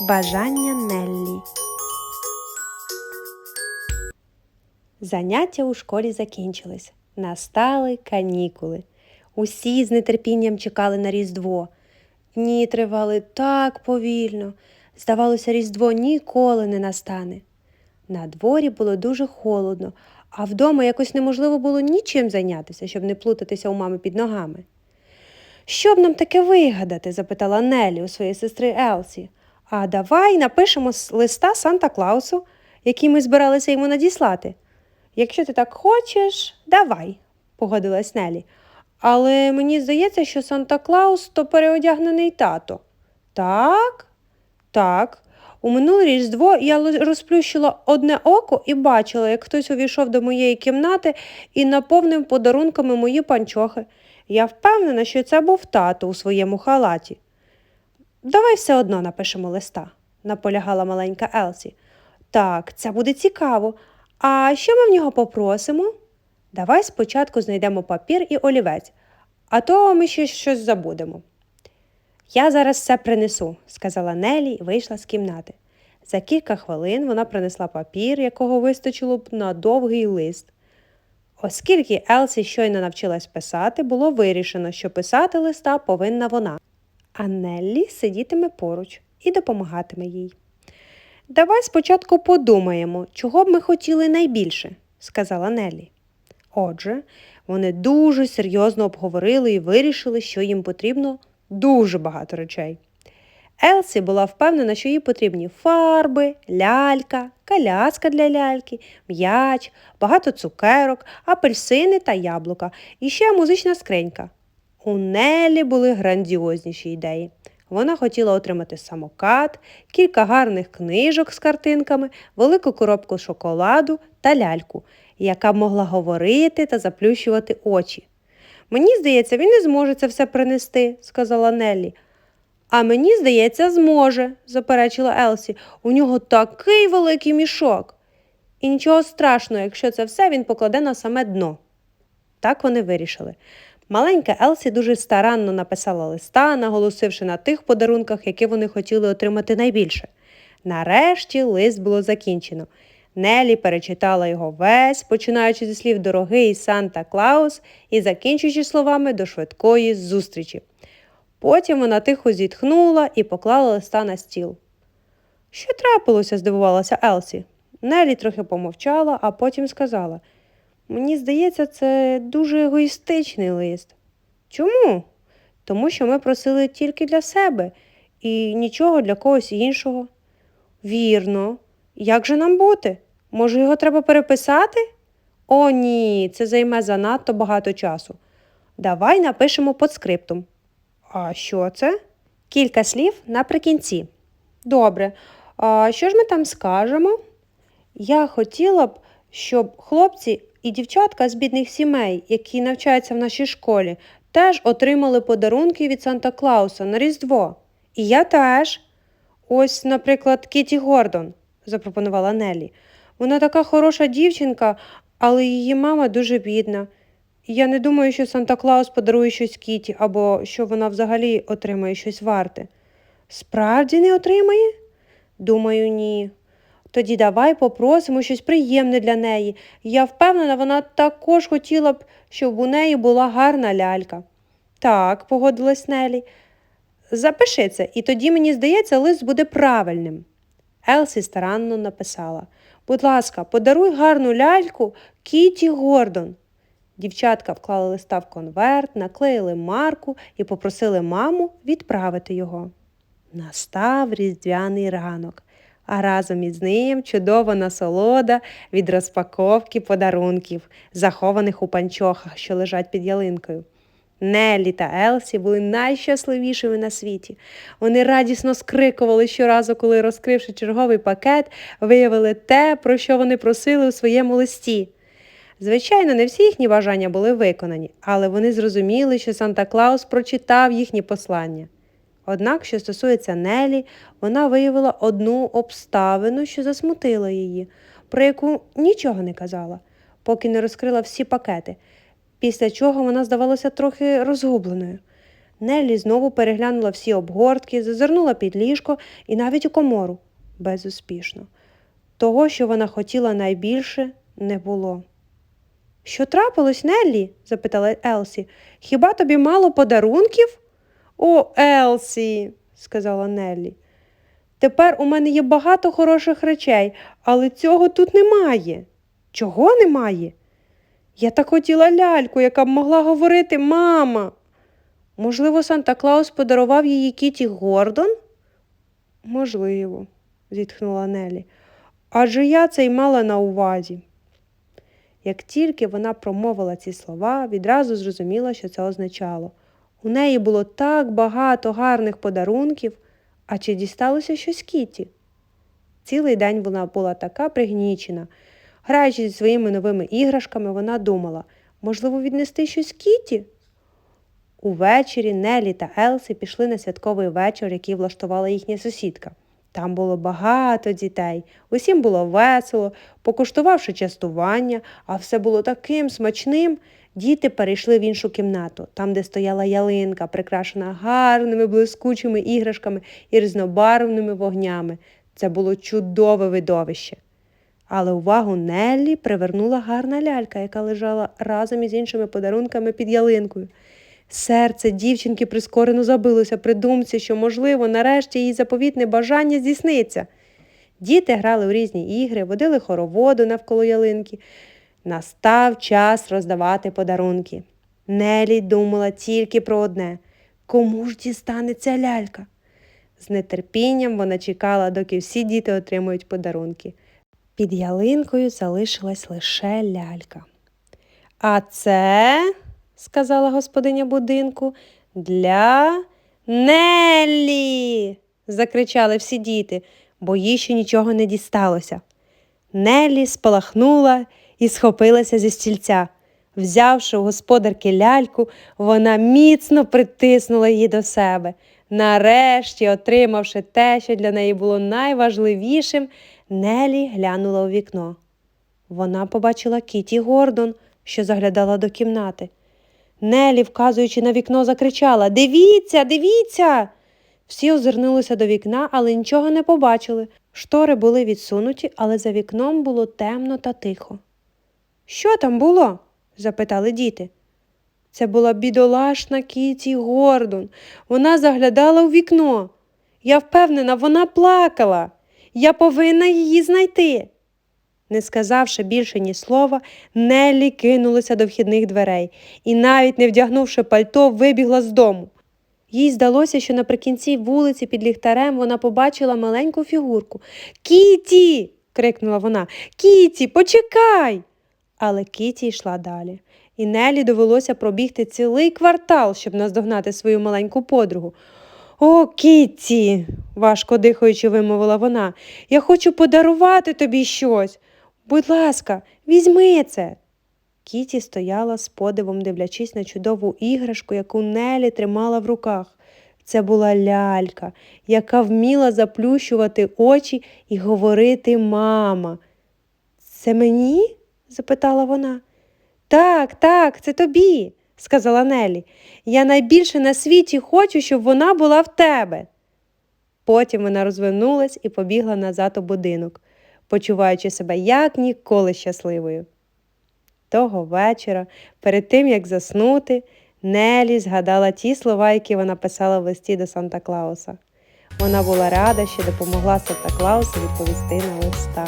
Бажання Неллі. Заняття у школі закінчились. Настали канікули. Усі з нетерпінням чекали на Різдво. Дні тривали так повільно. Здавалося, Різдво ніколи не настане. На дворі було дуже холодно, а вдома якось неможливо було нічим зайнятися, щоб не плутатися у мами під ногами. Що б нам таке вигадати? запитала Нелі у своєї сестри Елсі. А давай напишемо листа Санта Клаусу, який ми збиралися йому надіслати. Якщо ти так хочеш, давай, погодилась Нелі. Але мені здається, що Санта Клаус то переодягнений тато. Так? Так. У минуле Різдво я розплющила одне око і бачила, як хтось увійшов до моєї кімнати і наповнив подарунками мої панчохи. Я впевнена, що це був тато у своєму халаті. Давай все одно напишемо листа, наполягала маленька Елсі. Так, це буде цікаво. А що ми в нього попросимо? Давай спочатку знайдемо папір і олівець, а то ми ще щось забудемо. Я зараз все принесу, сказала Нелі і вийшла з кімнати. За кілька хвилин вона принесла папір, якого вистачило б на довгий лист. Оскільки Елсі щойно навчилась писати, було вирішено, що писати листа повинна вона, а Неллі сидітиме поруч і допомагатиме їй. Давай спочатку подумаємо, чого б ми хотіли найбільше, сказала Неллі. Отже, вони дуже серйозно обговорили і вирішили, що їм потрібно дуже багато речей. Елсі була впевнена, що їй потрібні фарби, лялька, коляска для ляльки, м'яч, багато цукерок, апельсини та яблука і ще музична скринька. У Нелі були грандіозніші ідеї. Вона хотіла отримати самокат, кілька гарних книжок з картинками, велику коробку шоколаду та ляльку, яка могла говорити та заплющувати очі. Мені здається, він не зможе це все принести, сказала Неллі. А мені здається, зможе, заперечила Елсі. У нього такий великий мішок. І нічого страшного, якщо це все він покладе на саме дно. Так вони вирішили. Маленька Елсі дуже старанно написала листа, наголосивши на тих подарунках, які вони хотіли отримати найбільше. Нарешті лист було закінчено. Нелі перечитала його весь, починаючи зі слів дорогий Санта Клаус і закінчуючи словами до швидкої зустрічі. Потім вона тихо зітхнула і поклала листа на стіл. Що трапилося? здивувалася Елсі. Нелі трохи помовчала, а потім сказала Мені здається, це дуже егоїстичний лист. Чому? Тому що ми просили тільки для себе і нічого для когось іншого. Вірно. Як же нам бути? Може, його треба переписати? О, ні, це займе занадто багато часу. Давай напишемо подскриптум. А що це? Кілька слів наприкінці. Добре. А що ж ми там скажемо? Я хотіла б, щоб хлопці і дівчатка з бідних сімей, які навчаються в нашій школі, теж отримали подарунки від Санта Клауса на Різдво. І я теж. Ось, наприклад, Кіті Гордон, запропонувала Нелі. Вона така хороша дівчинка, але її мама дуже бідна. Я не думаю, що Санта Клаус подарує щось Кіті, або що вона взагалі отримає щось варте. Справді не отримає? Думаю, ні. Тоді давай попросимо щось приємне для неї. Я впевнена, вона також хотіла б, щоб у неї була гарна лялька. Так, погодилась Нелі. Запиши це, і тоді, мені здається, лист буде правильним. Елсі старанно написала Будь ласка, подаруй гарну ляльку Кіті Гордон. Дівчатка вклали листа в конверт, наклеїли марку і попросили маму відправити його. Настав різдвяний ранок, а разом із ним чудова насолода від розпаковки подарунків, захованих у панчохах, що лежать під ялинкою. Неллі та Елсі були найщасливішими на світі. Вони радісно скрикували щоразу, коли, розкривши черговий пакет, виявили те, про що вони просили у своєму листі. Звичайно, не всі їхні бажання були виконані, але вони зрозуміли, що Санта Клаус прочитав їхні послання. Однак, що стосується Нелі, вона виявила одну обставину, що засмутила її, про яку нічого не казала, поки не розкрила всі пакети, після чого вона здавалася трохи розгубленою. Неллі знову переглянула всі обгортки, зазирнула під ліжко і навіть у комору. Безуспішно. Того, що вона хотіла найбільше, не було. Що трапилось, Неллі? запитала Елсі. Хіба тобі мало подарунків? О, Елсі, сказала Неллі. Тепер у мене є багато хороших речей, але цього тут немає. Чого немає? Я так хотіла ляльку, яка б могла говорити мама. Можливо, Санта Клаус подарував її Кіті Гордон? Можливо, зітхнула Нелі. Адже я це й мала на увазі. Як тільки вона промовила ці слова, відразу зрозуміла, що це означало. У неї було так багато гарних подарунків, а чи дісталося щось Кіті? Цілий день вона була така пригнічена. Граючись зі своїми новими іграшками, вона думала, можливо, віднести щось Кіті? Увечері Нелі та Елсі пішли на святковий вечір, який влаштувала їхня сусідка. Там було багато дітей, усім було весело, покуштувавши частування, а все було таким смачним. Діти перейшли в іншу кімнату, там, де стояла ялинка, прикрашена гарними блискучими іграшками і різнобарвними вогнями. Це було чудове видовище. Але увагу Неллі привернула гарна лялька, яка лежала разом із іншими подарунками під ялинкою. Серце дівчинки прискорено забилося при думці, що, можливо, нарешті її заповітне бажання здійсниться. Діти грали у різні ігри, водили хороводу навколо ялинки. Настав час роздавати подарунки. Нелі думала тільки про одне кому ж дістанеться лялька? З нетерпінням вона чекала, доки всі діти отримують подарунки. Під ялинкою залишилась лише лялька. А це, сказала господиня будинку, для Неллі. закричали всі діти, бо їй ще нічого не дісталося. Неллі спалахнула і схопилася зі стільця. Взявши у господарки ляльку, вона міцно притиснула її до себе. Нарешті, отримавши те, що для неї було найважливішим, Нелі глянула у вікно. Вона побачила Кіті Гордон, що заглядала до кімнати. Нелі, вказуючи на вікно, закричала Дивіться, дивіться. Всі озирнулися до вікна, але нічого не побачили. Штори були відсунуті, але за вікном було темно та тихо. Що там було? запитали діти. Це була бідолашна Кіті Гордон. Вона заглядала у вікно. Я впевнена, вона плакала. Я повинна її знайти. Не сказавши більше ні слова, Неллі кинулася до вхідних дверей і, навіть не вдягнувши пальто, вибігла з дому. Їй здалося, що наприкінці вулиці під ліхтарем вона побачила маленьку фігурку. Кіті. крикнула вона. Кіті, почекай. Але Кіті йшла далі, і Нелі довелося пробігти цілий квартал, щоб наздогнати свою маленьку подругу. О, Кітті, важко дихаючи, вимовила вона, я хочу подарувати тобі щось. Будь ласка, візьми це. Кіті стояла з подивом, дивлячись на чудову іграшку, яку Нелі тримала в руках. Це була лялька, яка вміла заплющувати очі і говорити мама. Це мені? Запитала вона. Так, так, це тобі, сказала Нелі. Я найбільше на світі хочу, щоб вона була в тебе. Потім вона розвернулась і побігла назад у будинок, почуваючи себе як ніколи щасливою. Того вечора, перед тим як заснути, Нелі згадала ті слова, які вона писала в листі до Санта Клауса. Вона була рада, що допомогла Санта Клаусу відповісти на листа.